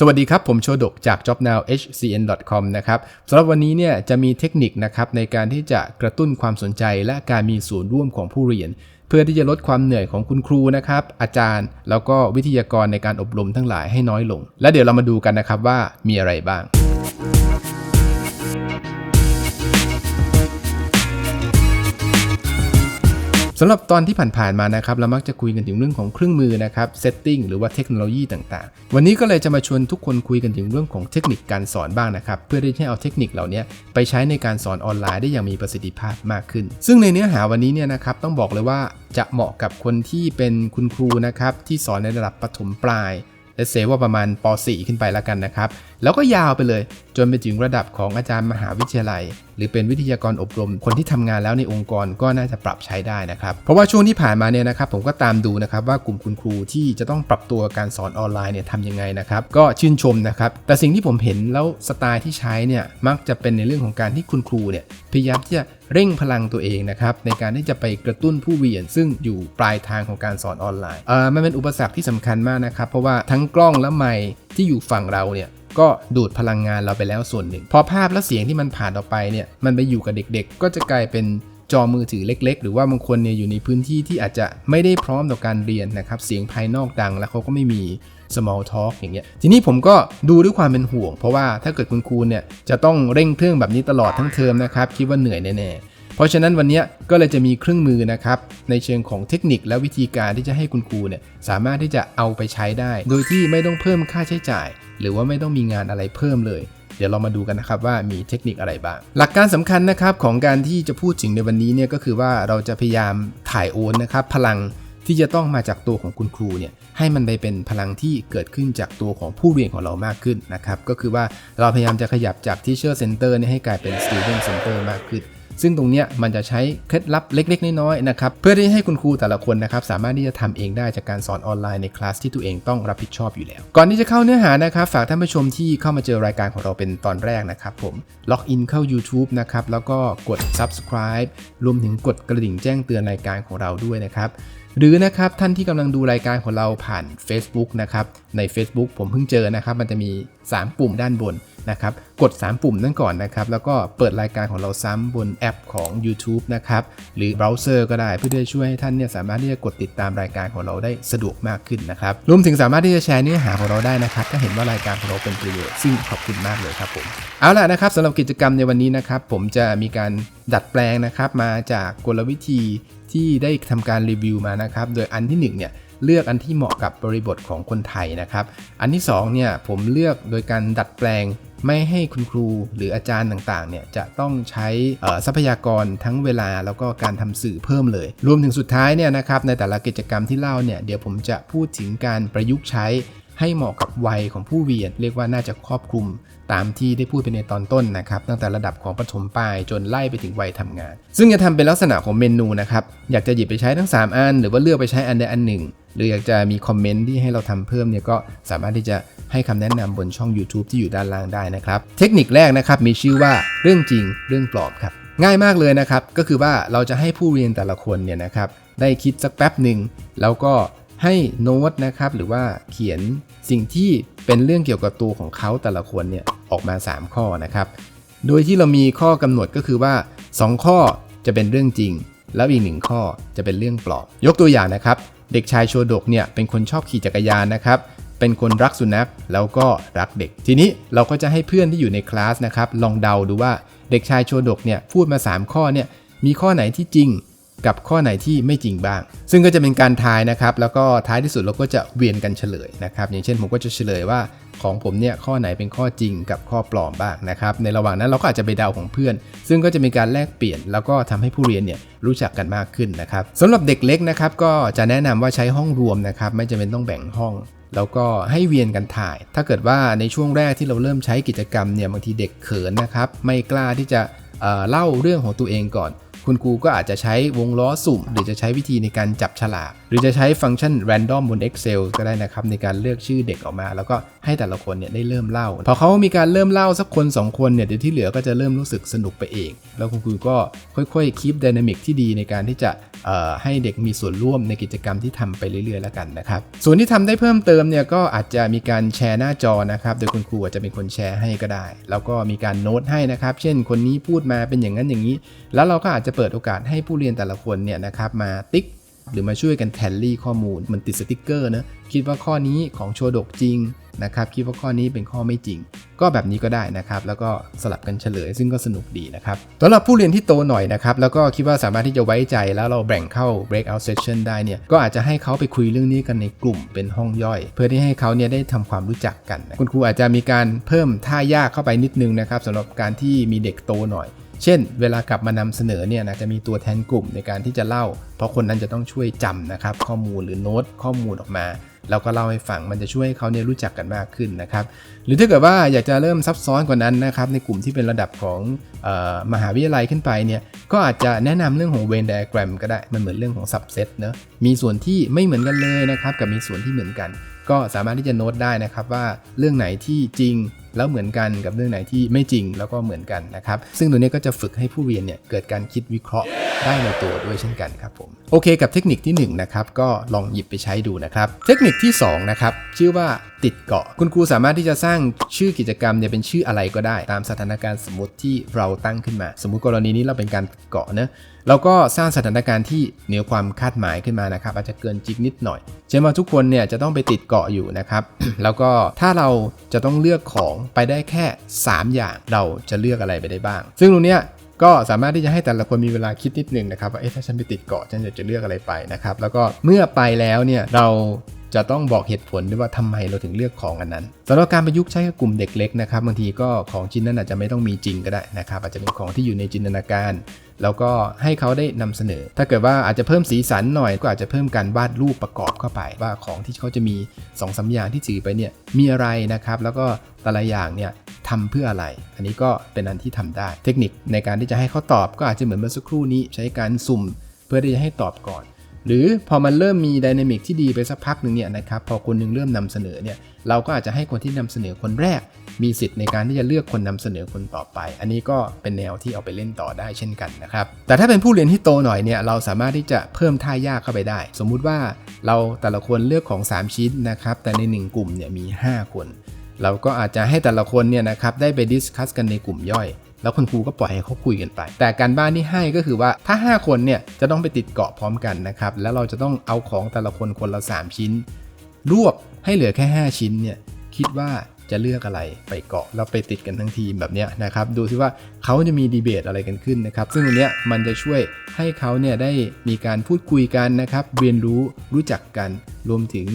สวัสดีครับ ผมโชดกจาก jobnowhcn.com นะครับสำหรับวันนี้เนี่ยจะมีเทคนิคนะครับในการที่จะกระตุ้นความสนใจและการมีส่วนร่วมของผู้เรียน เพื่อที่จะลดความเหนื่อยของคุณครูนะครับ อาจารย์ แล้วก็วิทยากรในการอบรมทั้งหลายให้น้อยลง และเดี๋ยวเรามาดูกันนะครับว่ามีอะไรบ้าง สำหรับตอนที่ผ่านๆมานะครับเรามักจะคุยกันถึงเรื่องของเครื่องมือนะครับเซตติ้งหรือว่าเทคโนโลยีต่างๆ วันนี้ก็เลยจะมาชวนทุกคนคุยกันถึงเรื่องของเทคนิคการสอนบ้างนะครับเพื่อที่จะเอาเทคนิคเหล่านี้ไปใช้ในการสอนออนไลน์ได้อย่างมีประสิทธิภาพมากขึ้น ซึ่งในเนื้อหาวันนี้เนี่ยนะครับต้องบอกเลยว่าจะเหมาะกับคนที่เป็นคุณครูนะครับที่สอนในระดับประถมปลายและเซว่าประมาณป .4 ขึ้นไปแล้วกันนะครับ แล้วก็ยาวไปเลย จนไปถึงระดับของอาจารย์มหาวิทยาลัย หรือเป็นวิทยากรอบรม คนที่ทำงานแล้วในองค์กรก็น่าจะปรับใช้ได้นะครับ เพราะว่าช่วงที่ผ่านมาเนี่ยนะครับผมก็ตามดูนะครับว่ากลุ่มคุณครูที่จะต้องปรับตัวการสอนออนไลน์เนี่ยทำยังไงนะครับก็ชื่นชมนะครับแต่สิ่งที่ผมเห็นแล้วสไตล์ที่ใช้เนี่ยมักจะเป็นในเรื่องของการที่คุณครูเนี่ยพยายามที่จะเร่งพลังตัวเองนะครับในการที่จะไปกระตุ้นผู้เรียน ซึ่งอยู่ปลายทางของการสอนออนไลน์เออมันเป็นอุปสรรคที่สำคัญมากนะครับเพราะว่าทั้งกล้องและไมค์ที่อยู่ฝั่งเราเนี่ย ก็ดูดพลังงานเราไปแล้วส่วนหนึ่ง พอภาพและเสียงที่มันผ่านออกไปเนี่ยมันไปอยู่กับเด็กๆ ก็จะกลายเป็นจอมือถือเล็ก ๆ หรือว่าบางคนเนี่ยอยู่ในพื้นที่ที่อาจจะไม่ได้พร้อมต่อการเรียนนะครับเสียงภายนอกดังแล้วเขาก็ไม่มี small talk อย่างเงี้ย ทีนี้ผมก็ดูด้วยความเป็นห่วง เพราะว่าถ้าเกิดคุณครูเนี่ยจะต้องเร่งเครื่องแบบนี้ตลอดทั้งเทอมนะครับคิดว่าเหนื่อยแน่ๆ เพราะฉะนั้นวันนี้ก็เลยจะมีเครื่องมือนะครับในเชิงของเทคนิคและวิธีการที่จะให้คุณครูเนี่ยสามารถที่จะเอาไปใช้ได้ โดยที่ไม่ต้องเพิ่มค่าใช้จ่าย หรือว่าไม่ต้องมีงานอะไรเพิ่มเลยเดี๋ยวเรามาดูกันนะครับว่ามีเทคนิคอะไรบ้าง หลักการสำคัญนะครับของการที่จะพูดถึงในวันนี้เนี่ยก็คือว่าเราจะพยายามถ่ายโอนนะครับพลังที่จะต้องมาจากตัวของคุณครูเนี่ยให้มันไปเป็นพลังที่เกิดขึ้นจากตัวของผู้เรียนของเรามากขึ้นนะครับก็คือว่าเราพยายามจะขยับจาก Teacher Center เนี่ยให้กลายเป็น Student Center มากขึ้น ซึ่งตรงเนี้ยมันจะใช้เคล็ดลับเล็ก ๆ น้อยๆนะครับเพื่อที่ให้คุณครูแต่ละคนนะครับสามารถที่จะทำเองได้จากการสอนออนไลน์ในคลาสที่ตัวเองต้องรับผิดชอบอยู่แล้ว ก่อนที่จะเข้าเนื้อหานะครับฝากท่านผู้ชมที่เข้ามาเจอรายการของเราเป็นตอนแรกนะครับผมล็อกอินเข้า YouTube นะครับแล้วก็กด subscribe รวมถึงกดกระดิ่งแจ้งเตือนรายการของเราด้วยนะครับหรือนะครับท่านที่กำลังดูรายการของเราผ่าน Facebook นะครับใน Facebook ผมเพิ่งเจอนะครับมันจะมี 3 ปุ่มด้านบน นะครับ กด 3 ปุ่มนั่นก่อนนะครับ แล้วก็เปิดรายการของเราซ้ำบนแอปของ YouTube นะครับ หรือเบราว์เซอร์ก็ได้เพื่อที่จะช่วยให้ท่านเนี่ยสามารถที่จะกดติดตามรายการของเราได้สะดวกมากขึ้นนะครับ รวมถึงสามารถที่จะแชร์เนื้อหาของเราได้นะครับ ถ้าเห็นว่ารายการของเราเป็นประโยชน์ ซึ่งขอบคุณมากเลยครับผม เอาล่ะนะครับสำหรับกิจกรรมในวันนี้นะครับ ผมจะมีการดัดแปลงนะครับมาจากกลวิธีที่ได้ทำการรีวิวมานะครับ โดยอันที่1เนี่ยเลือกอันที่เหมาะกับบริบทของคนไทยนะครับ อันที่2เนี่ยผมเลือกโดยการดัดแปลง ไม่ให้คุณครูหรืออาจารย์ต่างๆเนี่ยจะต้องใช้ทรัพยากรทั้งเวลาแล้วก็การทำสื่อเพิ่มเลย รวมถึงสุดท้ายเนี่ยนะครับในแต่ละกิจกรรมที่เล่าเนี่ยเดี๋ยวผมจะพูดถึงการประยุกต์ใช้ ให้เหมาะกับวัยของผู้เรียน เรียกว่าน่าจะครอบคลุมตามที่ได้พูดไปในตอนต้นนะครับ ตั้งแต่ระดับของปฐมปลายจนไล่ไปถึงวัยทำงาน ซึ่งจะทำเป็นลักษณะของเมนูนะครับ อยากจะหยิบไปใช้ทั้ง 3 อัน หรือว่าเลือกไปใช้อันใดอันหนึ่ง หรืออยากจะมีคอมเมนต์ที่ให้เราทำเพิ่มเนี่ยก็สามารถที่จะให้คำแนะนำบนช่อง YouTube ที่อยู่ด้านล่างได้นะครับ เทคนิคแรกนะครับมีชื่อว่าเรื่องจริงเรื่องปลอมครับ ง่ายมากเลยนะครับ ก็คือว่าเราจะให้ผู้เรียนแต่ละคนเนี่ยนะครับได้คิดสักแป๊บหนึ่งแล้วก็ ให้โน้ตนะครับหรือว่าเขียนสิ่งที่เป็นเรื่องเกี่ยวกับตัวของเขาแต่ละคนเนี่ยออกมา 3 ข้อนะครับ โดยที่เรามีข้อกำหนดก็คือว่า 2 ข้อจะเป็นเรื่องจริง แล้วอีกหนึ่งข้อจะเป็นเรื่องปลอมยกตัวอย่างนะครับ เด็กชายโชดกเนี่ยเป็นคนชอบขี่จักรยานนะครับเป็นคนรักสุนัขแล้วก็รักเด็ก ทีนี้เราก็จะให้เพื่อนที่อยู่ในคลาสนะครับลองเดาดูว่าเด็กชายโชดกเนี่ยพูดมา 3 ข้อเนี่ยมีข้อไหนที่จริง กับข้อไหนที่ไม่จริงบ้าง ซึ่งก็จะเป็นการทายนะครับ แล้วก็ท้ายที่สุดเราก็จะเวียนกันเฉลยนะครับ อย่างเช่นผมก็จะเฉลยว่าของผมเนี่ยข้อไหนเป็นข้อจริงกับข้อปลอมบ้างนะครับ ในระหว่างนั้นเราก็อาจจะไปเดาของเพื่อน ซึ่งก็จะมีการแลกเปลี่ยน แล้วก็ทำให้ผู้เรียนเนี่ยรู้จักกันมากขึ้นนะครับสำหรับเด็กเล็กนะครับก็จะแนะนำว่าใช้ห้องรวมนะครับ ไม่จำเป็นต้องแบ่งห้องแล้วก็ให้เวียนกันถ่าย ถ้าเกิดว่าในช่วงแรกที่เราเริ่มใช้กิจกรรมเนี่ยบางทีเด็กเขินนะครับ ไม่กล้าที่จะเเล่าเรื่องของตัวเองก่อน คุณครูก็อาจจะใช้วงล้อสุ่ม หรือจะใช้วิธีในการจับฉลากหรือจะใช้ฟังก์ชัน random บน Excel ก็ได้นะครับในการเลือกชื่อเด็กออกมา แล้วก็ ให้แต่ละคนเนี่ยได้เริ่มเล่า พอเขามีการเริ่มเล่าสักคนสองคนเนี่ยเดี๋ยวที่เหลือก็จะเริ่มรู้สึกสนุกไปเอง แล้วคุณครูก็ค่อยๆคีปดินามิกที่ดีในการที่จะให้เด็กมีส่วนร่วมในกิจกรรมที่ทำไปเรื่อยๆแล้วกันนะครับ ส่วนที่ทำได้เพิ่มเติมเนี่ยก็อาจจะมีการแชร์หน้าจอนะครับ โดยคุณครูอาจจะเป็นคนแชร์ให้ก็ได้ แล้วก็มีการโน้ตให้นะครับ เช่นคนนี้พูดมาเป็นอย่างนั้นอย่างนี้ แล้วเราก็อาจจะเปิดโอกาสให้ผู้เรียนแต่ละคนเนี่ยนะครับมาติ๊กหรือมาช่วยกันแทนลี่ข้อมูลมันติดสติกเกอร์นะคิดว่าข้อนี้ของโชดกจริง นะครับคิดว่าข้อนี้เป็นข้อไม่จริง ก็แบบนี้ก็ได้นะครับ แล้วก็สลับกันเฉลยซึ่งก็สนุกดีนะครับสำหรับผู้เรียนที่โตหน่อยนะครับ แล้วก็คิดว่าสามารถที่จะไว้ใจแล้วเราแบ่งเข้า breakout session ได้เนี่ยก็อาจจะให้เขาไปคุยเรื่องนี้กันในกลุ่มเป็นห้องย่อย เพื่อที่ให้เขาเนี่ยได้ทำความรู้จักกันนะคุณครูอาจจะมีการเพิ่มท่ายากเข้าไปนิดนึงนะครับสำหรับการที่มีเด็กโตหน่อยเช่น เวลากลับมานำเสนอเนี่ยนะจะมีตัวแทนกลุ่มในการที่จะเล่า เพราะคนนั้นจะต้องช่วยจำนะครับข้อมูลหรือโน้ตข้อมูลออกมา แล้วก็เล่าให้ฟังมันจะช่วยให้เขาเนี่ยรู้จักกันมากขึ้นนะครับ หรือถ้าเกิดว่าอยากจะเริ่มซับซ้อนกว่านั้นนะครับในกลุ่มที่เป็นระดับของออมหาวิทยาลัยขึ้นไปเนี่ยก็อาจจะแนะนำเรื่องของเวนไดอะแกรมก็ได้มันเหมือนเรื่องของสับเซตเนอะมีส่วนที่ไม่เหมือนกันเลยนะครับกับมีส่วนที่เหมือนกัน ก็สามารถที่จะโน้ตได้นะครับว่าเรื่องไหนที่จริงแล้วเหมือนกันกับเรื่องไหนที่ไม่จริงแล้วก็เหมือนกันนะครับ ซึ่งตัวนี้ก็จะฝึกให้ผู้เรียนเนี่ยเกิดการคิดวิเคราะห์ได้ในตัวด้วยเช่นกันครับผมโอเคกับเทคนิคที่1นะครับก็ลองหยิบไปใช้ดูนะครับ เทคนิคที่2นะครับชื่อว่าติดเกาะ คุณครูสามารถที่จะสร้างชื่อกิจกรรมเนี่ยเป็นชื่ออะไรก็ได้ ตามสถานการณ์สมมติที่เราตั้งขึ้นมา สมมุติกรณีนี้เราเป็นการเกาะเนะเราก็สร้างสถานการณ์ที่เหนือความคาดหมายขึ้นมานะครับ อาจจะเกินจิกนิดหน่อยเช่นว่าทุกคนเนี่ยจะต้องไปติดเกาะอยู่นะครับแล้วก็ถ้าเราจะต้องเลือกของไปได้แค่ 3 อย่างเราจะเลือกอะไรไปได้บ้าง ซึ่งตรงเนี้ยก็สามารถที่จะให้แต่ละคนมีเวลาคิดนิดนึงนะครับว่าเอ๊ะถ้าฉันไปติดเกาะฉันจะเลือกอะไรไปนะครับแล้วก็เมื่อไปแล้วเนี่ยเราจะต้องบอกเหตุผลด้วยว่าทำไมเราถึงเลือกของอันนั้นสำหรับการประยุกต์ใช้กับกลุ่มเด็กเล็กนะครับบางทีก็ของชิ้นนั้นอาจจะไม่ต้องมีจริงก็ได้นะครับอาจจะเป็นของที่อยู่ในจินตนาการ แล้วก็ให้เขาได้นำเสนอ ถ้าเกิดว่าอาจจะเพิ่มสีสันหน่อยก็อาจจะเพิ่มการวาดรูปประกอบเข้าไป ว่าของที่เขาจะมี2อสอย่างที่ถือไปเนี่ยมีอะไรนะครับแล้วก็แต่ละอย่างเนี่ยทำเพื่ออะไร อันนี้ก็เป็นอันที่ทำได้ เทคนิคในการที่จะให้เขาตอบก็อาจจะเหมือนเมื่อสักครู่นี้ใช้การสุ่ม เพื่อที่จะให้ตอบก่อน หรือพอมันเริ่มมีดินามิกที่ดีไปสักพักหนึ่งเนี่ยนะครับพอคนหนึงเริ่มนำเสนอเนี่ยเราก็อาจจะให้คนที่นำเสนอคนแรก มีสิทธิ์ในการที่จะเลือกคนนำเสนอคนต่อไป อันนี้ก็เป็นแนวที่เอาไปเล่นต่อได้เช่นกันนะครับแต่ถ้าเป็นผู้เรียนที่โตหน่อยเนี่ยเราสามารถที่จะเพิ่มท่ายากเข้าไปได้ สมมุติว่าเราแต่ละคนเลือกของ 3 ชิ้นนะครับแต่ใน 1 กลุ่มเนี่ยมี 5 คน เราก็อาจจะให้แต่ละคนเนี่ยนะครับได้ไปดิสคัสกันในกลุ่มย่อย แล้วคุณครูก็ปล่อยให้เขาคุยกันไป แต่การบ้านที่ให้ก็คือว่าถ้า 5 คนเนี่ยจะต้องไปติดเกาะพร้อมกันนะครับ แล้วเราจะต้องเอาของแต่ละคนคนละ 3 ชิ้น รวบให้เหลือแค่ 5 ชิ้นเนี่ยคิดว่าจะเลือกอะไรไปเกาะแล้วไปติดกันทั้งทีมแบบนี้นะครับ ดูซิว่าเขาจะมีดีเบตอะไรกันขึ้นนะครับ ซึ่งตรงเนี้ยมันจะช่วยให้เขาเนี่ยได้มีการพูดคุยกันนะครับ เรียนรู้รู้จักกันรวมถึง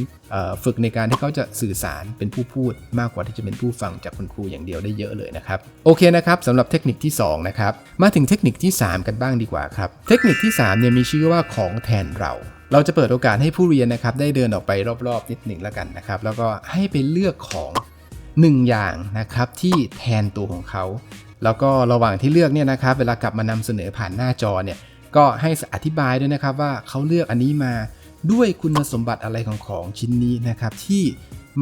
ฝึกในการที่เขาจะสื่อสารเป็นผู้พูด มากกว่าที่จะเป็นผู้ฟังจากคุณครูอย่างเดียวได้เยอะเลยนะครับโอเคนะครับสำหรับเทคนิคที่สองนะครับมาถึงเทคนิคที่สามกันบ้างดีกว่าครับเทคนิคที่สามเนี่ยมีชื่อว่าของแทนเราเราจะเปิดโอกาสให้ผู้เรียนนะครับได้เดินออกไปรอบๆนิดหนึ่งแล้วกันนะครับ แล้วก็ให้ไปเลือกของหนึ่งอย่างนะครับที่แทนตัวของเขา แล้วก็ระหว่างที่เลือกเนี่ยนะครับ เวลากลับมานำเสนอผ่านหน้าจอเนี่ยก็ให้อธิบายด้วยนะครับว่าเขาเลือกอันนี้มา ด้วยคุณสมบัติอะไรของของชิ้นนี้นะครับ ที่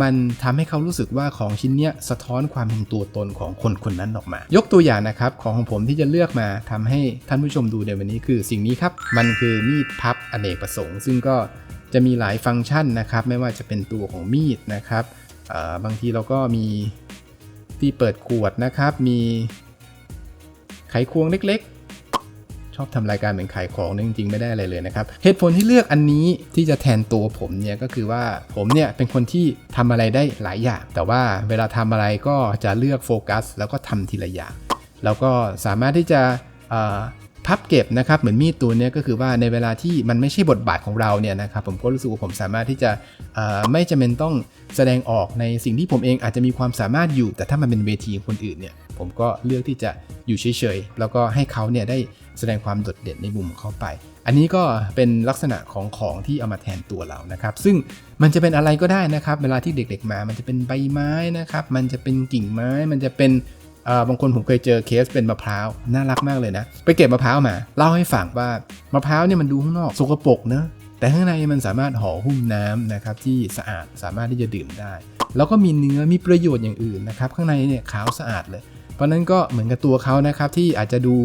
มันทำให้เขารู้สึกว่าของชิ้นเนี้ยสะท้อนความเป็นตัวตนของคนคนนั้นออกมา ยกตัวอย่างนะครับ ของของผมที่จะเลือกมาทำให้ท่านผู้ชมดูในวันนี้คือสิ่งนี้ครับ มันคือมีดพับอเนกประสงค์ ซึ่งก็จะมีหลายฟังก์ชันนะครับ ไม่ว่าจะเป็นตัวของมีดนะครับบางทีเราก็มีที่เปิดขวดนะครับ มีไขควงเล็ก อบทำรายการเหมือนขายของเนี่ยจริงๆ ไม่ได้อะไรเลยนะครับ เหตุผลที่เลือกอันนี้ที่จะแทนตัวผมเนี่ยก็คือว่าผมเนี่ยเป็นคนที่ทำอะไรได้หลายอย่าง แต่ว่าเวลาทำอะไรก็จะเลือกโฟกัส แล้วก็ทำทีละอย่าง แล้วก็สามารถที่จะพับเก็บนะครับเหมือนมีดตัวนี้ก็คือว่าในเวลาที่มันไม่ใช่บทบาทของเราเนี่ยนะครับผมก็รู้สึกว่าผมสามารถที่จะไม่จำเป็นต้องแสดงออกในสิ่งที่ผมเองอาจจะมีความสามารถอยู่ แต่ถ้ามันเป็นเวทีของคนอื่นเนี่ยผมก็เลือกที่จะอยู่เฉยๆแล้วก็ให้เขาเนี่ยได้ แสดงความโดดเด่นในมุมของเขาไป อันนี้ก็เป็นลักษณะของของที่เอามาแทนตัวเรานะครับ ซึ่งมันจะเป็นอะไรก็ได้นะครับ เวลาที่เด็กๆมา มันจะเป็นใบไม้นะครับ มันจะเป็นกิ่งไม้ มันจะเป็นบางคนผมเคยเจอเคสเป็นมะพร้าว น่ารักมากเลยนะ ไปเก็บมะพร้าวมา เล่าให้ฟังว่ามะพร้าวเนี่ยมันดูข้างนอกสกปรกเนอะแต่ข้างในมันสามารถห่อหุ้มน้ำนะครับที่สะอาดสามารถที่จะดื่มได้ แล้วก็มีเนื้อมีประโยชน์อย่างอื่นนะครับข้างในเนี่ยขาวสะอาดเลย เพราะนั้นก็เหมือนกับตัวเขานะครับที่อาจจะดู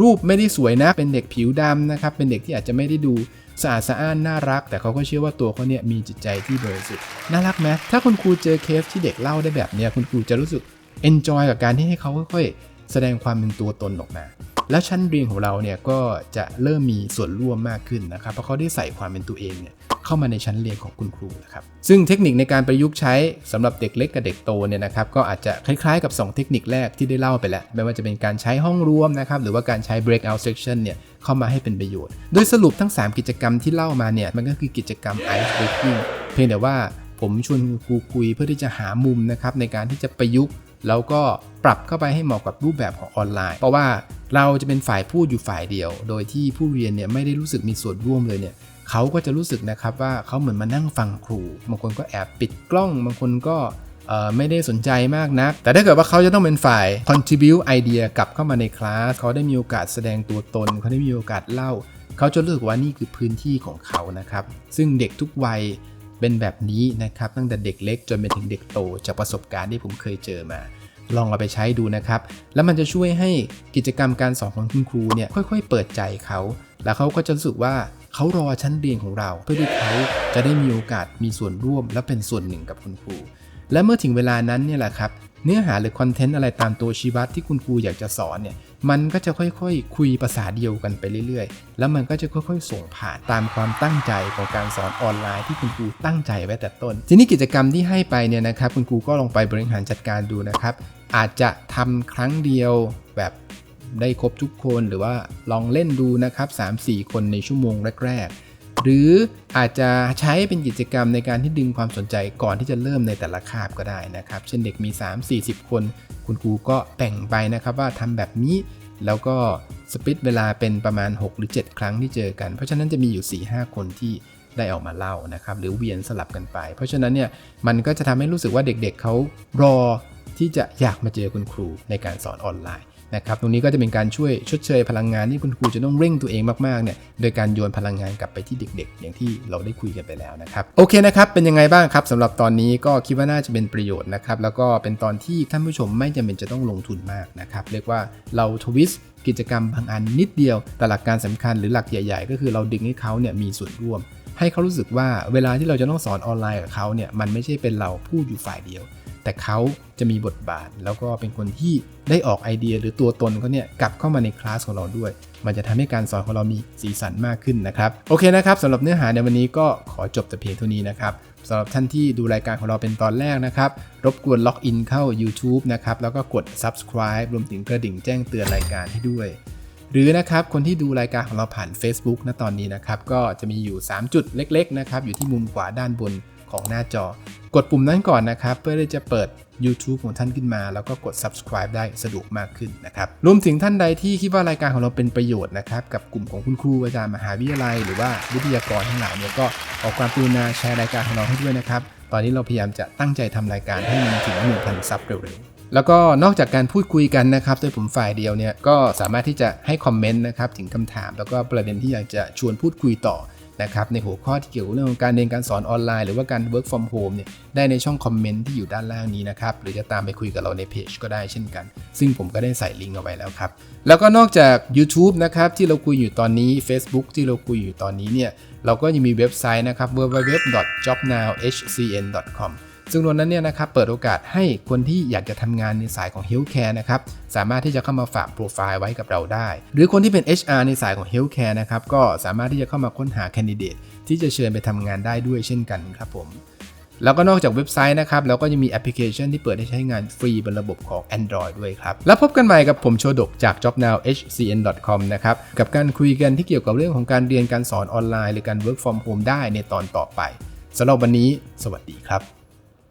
รูปไม่ได้สวยนะเป็นเด็กผิวดำนะครับ เป็นเด็กที่อาจจะไม่ได้ดูสะอาดสะอ้านน่ารัก แต่เขาก็เชื่อว่าตัวเขาเนี่ยมีจิตใจที่บริสุทธิ์น่ารักไหมถ้าคุณครูเจอเคสที่เด็กเล่าได้แบบเนี้ยคุณครูจะรู้สึกเอนจอยกับการที่ให้เขาค่อยๆแสดงความเป็นตัวตนออกมา แล้วชั้นเรียนของเราเนี่ยก็จะเริ่มมีส่วนร่วมมากขึ้นนะครับ เพราะเขาได้ใส่ความเป็นตัวเองเนี่ยเข้ามาในชั้นเรียนของคุณครูนะครับ ซึ่งเทคนิคในการประยุกต์ใช้สำหรับเด็กเล็กกับเด็กโตเนี่ยนะครับก็อาจจะคล้ายๆกับ 2 เทคนิคแรกที่ได้เล่าไปแล้ว ไม่ว่าจะเป็นการใช้ห้องรวมนะครับหรือว่าการใช้ breakout section เนี่ยเข้ามาให้เป็นประโยชน์ โดยสรุปทั้ง 3 กิจกรรมที่เล่ามาเนี่ยมันก็คือกิจกรรม ice breaking เพียงแต่ว่าผมชวนครูคุยเพื่อที่จะหามุมนะครับในการที่จะประยุกต์แล้วก็ปรับเข้าไปให้เหมาะกับรูปแบบของออนไลน์ เพราะว่า เราจะเป็นฝ่ายพูดอยู่ฝ่ายเดียว โดยที่ผู้เรียนเนี่ยไม่ได้รู้สึกมีส่วนร่วมเลยเนี่ยเขาก็จะรู้สึกนะครับว่าเขาเหมือนมานั่งฟังครู บางคนก็แอบปิดกล้อง บางคนก็ไม่ได้สนใจมากนักแต่ถ้าเกิดว่าเขาจะต้องเป็นฝ่าย contribute ไอเดียกลับเข้ามาในคลาส เขาได้มีโอกาสแสดงตัวตน เขาได้มีโอกาสเล่า เขาจะรู้สึกว่านี่คือพื้นที่ของเขานะครับ ซึ่งเด็กทุกวัยเป็นแบบนี้นะครับ ตั้งแต่เด็กเล็กจนไปถึงเด็กโตจากประสบการณ์ที่ผมเคยเจอมา ลองเอาไปใช้ดูนะครับ แล้วมันจะช่วยให้กิจกรรมการสอนของคุณครูเนี่ยค่อย ๆ เปิดใจเขา แล้วเขาก็จะรู้สึกว่าเขารอชั้นเรียนของเรา เพื่อที่เขาจะได้มีโอกาสมีส่วนร่วม และเป็นส่วนหนึ่งกับคุณครู และเมื่อถึงเวลานั้นเนี่ยแหละครับเนื้อหาหรือคอนเทนต์อะไรตามตัวชีวัตที่คุณครูอยากจะสอนเนี่ยมันก็จะค่อยๆคคุยภาษาเดียวกันไปเรื่อยๆ แล้วมันก็จะค่อยๆ ส่งผ่านตามความตั้งใจของการสอนออนไลน์ที่คุณครูตั้งใจไว้แต่ต้น ทีนี้กิจกรรมที่ให้ไปเนี่ยนะครับคุณครูก็ลองไปบริหารจัดการดูนะครับ อาจจะทำครั้งเดียวแบบได้ครบทุกคนหรือว่าลองเล่นดูนะครับ 3-4 คนในชั่วโมงแรก ๆ หรืออาจจะใช้เป็นกิจกรรมในการที่ดึงความสนใจก่อนที่จะเริ่มในแต่ละคาบก็ได้นะครับ เช่นเด็กมี 3-40 คน คุณครูก็แบ่งไปนะครับว่าทำแบบนี้แล้วก็สปิดเวลาเป็นประมาณ 6 หรือ 7 ครั้งที่เจอกัน เพราะฉะนั้นจะมีอยู่ 4-5 คนที่ได้ออกมาเล่านะครับ หรือเวียนสลับกันไป เพราะฉะนั้นเนี่ยมันก็จะทำให้รู้สึกว่าเด็กๆเเขารอ ที่จะอยากมาเจอคุณครูในการสอนออนไลน์นะครับตรงนี้ก็จะเป็นการช่วยชดเชยพลังงานที่คุณครูจะต้องเร่งตัวเองมากๆเนี่ยโดยการโยนพลังงานกลับไปที่เด็ก ๆ อย่างที่เราได้คุยกันไปแล้วนะครับโอเคนะครับเป็นยังไงบ้างครับสำหรับตอนนี้ก็คิดว่าน่าจะเป็นประโยชน์นะครับแล้วก็เป็นตอนที่ท่านผู้ชมไม่จำเป็นจะต้องลงทุนมากนะครับเรียกว่าเราทวิสกิจกรรมบางอันนิดเดียวแต่หลักการสำคัญหรือหลักใหญ่ ๆ ก็คือเราดึงให้เขาเนี่ยมีส่วนร่วมให้เขารู้สึกว่าเวลาที่เราจะต้องสอนออนไลน์กับเขาเนี่ยมันไม่ใช่เป็นเราพูดอยู่ฝ่ายเดียว แต่เขาจะมีบทบาท แล้วก็เป็นคนที่ได้ออกไอเดียหรือตัวตนเขาเนี่ยกลับเข้ามาในคลาสของเราด้วย มันจะทำให้การสอนของเรามีสีสันมากขึ้นนะครับโอเคนะครับสำหรับเนื้อหาในวันนี้ก็ขอจบแต่เพียงเท่านี้นะครับสำหรับท่านที่ดูรายการของเราเป็นตอนแรกนะครับ รบกวนล็อกอินเข้า YouTube นะครับแล้วก็กด subscribe รวมถึงกระดิ่งแจ้งเตือนรายการให้ด้วยหรือนะครับคนที่ดูรายการของเราผ่าน Facebook ณตอนนี้นะครับก็จะมีอยู่ 3 จุดเล็กๆนะครับอยู่ที่มุมขวาด้านบน ของหน้าจอ กดปุ่มนั้นก่อนนะครับ เพื่อที่จะเปิด YouTube ของท่านขึ้นมา แล้วก็กด subscribe ได้สะดวกมากขึ้นนะครับ รวมถึงท่านใดที่คิดว่ารายการของเราเป็นประโยชน์นะครับ กับกลุ่มของคุณครูอาจารย์มหาวิทยาลัย หรือว่าวิทยากรทั้งหลายเนี่ยก็ขอความกรุณาแชร์รายการของเราให้ด้วยนะครับ ตอนนี้เราพยายามจะตั้งใจทำรายการให้มันถึง1,000ซับเร็วๆแล้วก็นอกจากการพูดคุยกันนะครับโดยผมฝ่ายเดียวเนี่ยก็สามารถที่จะให้คอมเมนต์นะครับถึงคำถาม แล้วก็ประเด็นที่อยากจะชวนพูดคุยต่อ นะครับในหัวข้อที่เกี่ยวกับเรื่องของการเรียนการสอนออนไลน์หรือว่าการ work from home เนี่ยได้ในช่องคอมเมนต์ที่อยู่ด้านล่างนี้นะครับหรือจะตามไปคุยกับเราในเพจก็ได้เช่นกัน ซึ่งผมก็ได้ใส่ลิงก์เอาไว้แล้วครับแล้วก็นอกจาก YouTube นะครับที่เราคุยอยู่ตอนนี้ Facebook ที่เราคุยอยู่ตอนนี้เนี่ยเราก็ยังมีเว็บไซต์นะครับ www.jobnowhcn.com ซึ่งตรงนั้นเนี่ยนะครับเปิดโอกาสให้คนที่อยากจะทำงานในสายของ Healthcare นะครับสามารถที่จะเข้ามาฝากโปรไฟล์ไว้กับเราได้ หรือคนที่เป็น HR ในสายของ Healthcare นะครับก็สามารถที่จะเข้ามาค้นหาแคนดิเดตที่จะเชิญไปทำงานได้ด้วยเช่นกันครับผมแล้วก็นอกจากเว็บไซต์นะครับเราก็ยังมีแอปพลิเคชันที่เปิดให้ใช้งานฟรีบนระบบของ Android ด้วยครับ แล้วพบกันใหม่กับผมโชดกจาก jobnowhcn.com นะครับ กับการคุยกันที่เกี่ยวกับเรื่องของการเรียนการสอนออนไลน์ หรือการ work from home ได้ในตอนต่อไปสำหรับวันนี้ สวัสดีครับ